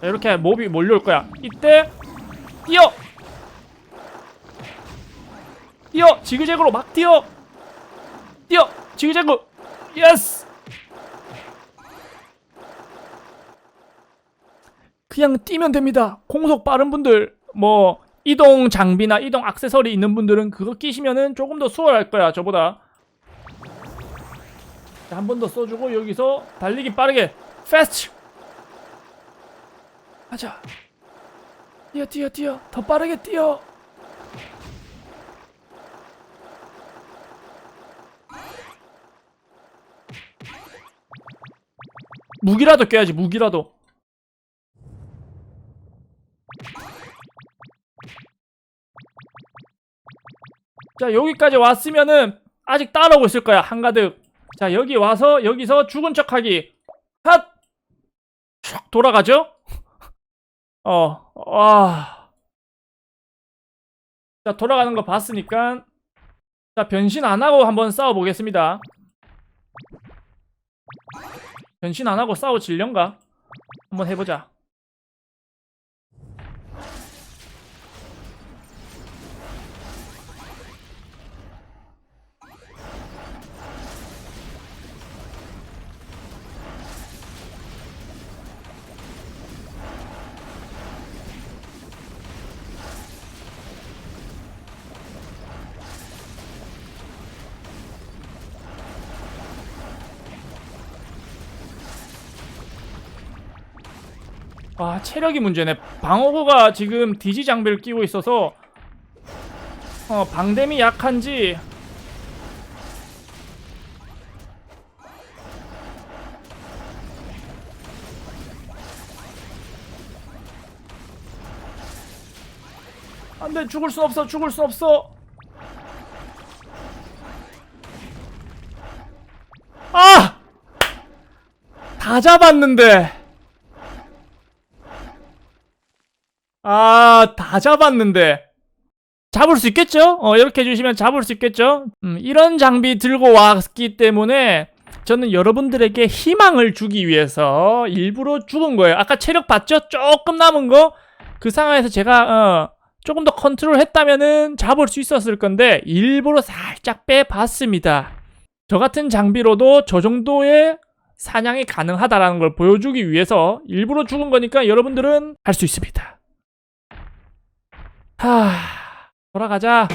자, 이렇게 몹이 몰려올 거야. 이때 뛰어! 뛰어! 지그재그로 막 뛰어! 뛰어! 지그재그! 예스! 그냥 뛰면 됩니다. 공속 빠른 분들 뭐 이동 장비나 이동 액세서리 있는 분들은 그거 끼시면은 조금 더 수월할 거야 저보다. 한 번 더 써주고 여기서 달리기 빠르게 패스트. 가자. 뛰어 뛰어 뛰어 더 빠르게 뛰어. 무기라도 껴야지 무기라도. 자 여기까지 왔으면은 아직 따라오고 있을 거야 한가득 자 여기 와서 여기서 죽은 척하기 핫촥 돌아가죠 어와 자 돌아가는 거 봤으니까 자 변신 안 하고 한번 싸워 보겠습니다. 변신 안 하고 싸워 질련가? 한번 해보자 아 체력이 문제네. 방어구가 지금 디지 장비를 끼고 있어서 어 방댐이 약한지. 안돼 죽을 순 없어 죽을 순 없어. 아! 다 잡았는데 아, 다 잡았는데. 잡을 수 있겠죠? 어, 이렇게 해주시면 잡을 수 있겠죠? 음, 이런 장비 들고 왔기 때문에 저는 여러분들에게 희망을 주기 위해서 일부러 죽은 거예요. 아까 체력 봤죠? 조금 남은 거? 그 상황에서 제가, 어, 조금 더 컨트롤 했다면은 잡을 수 있었을 건데, 일부러 살짝 빼봤습니다. 저 같은 장비로도 저 정도의 사냥이 가능하다라는 걸 보여주기 위해서 일부러 죽은 거니까 여러분들은 할 수 있습니다. 하, 돌아가자.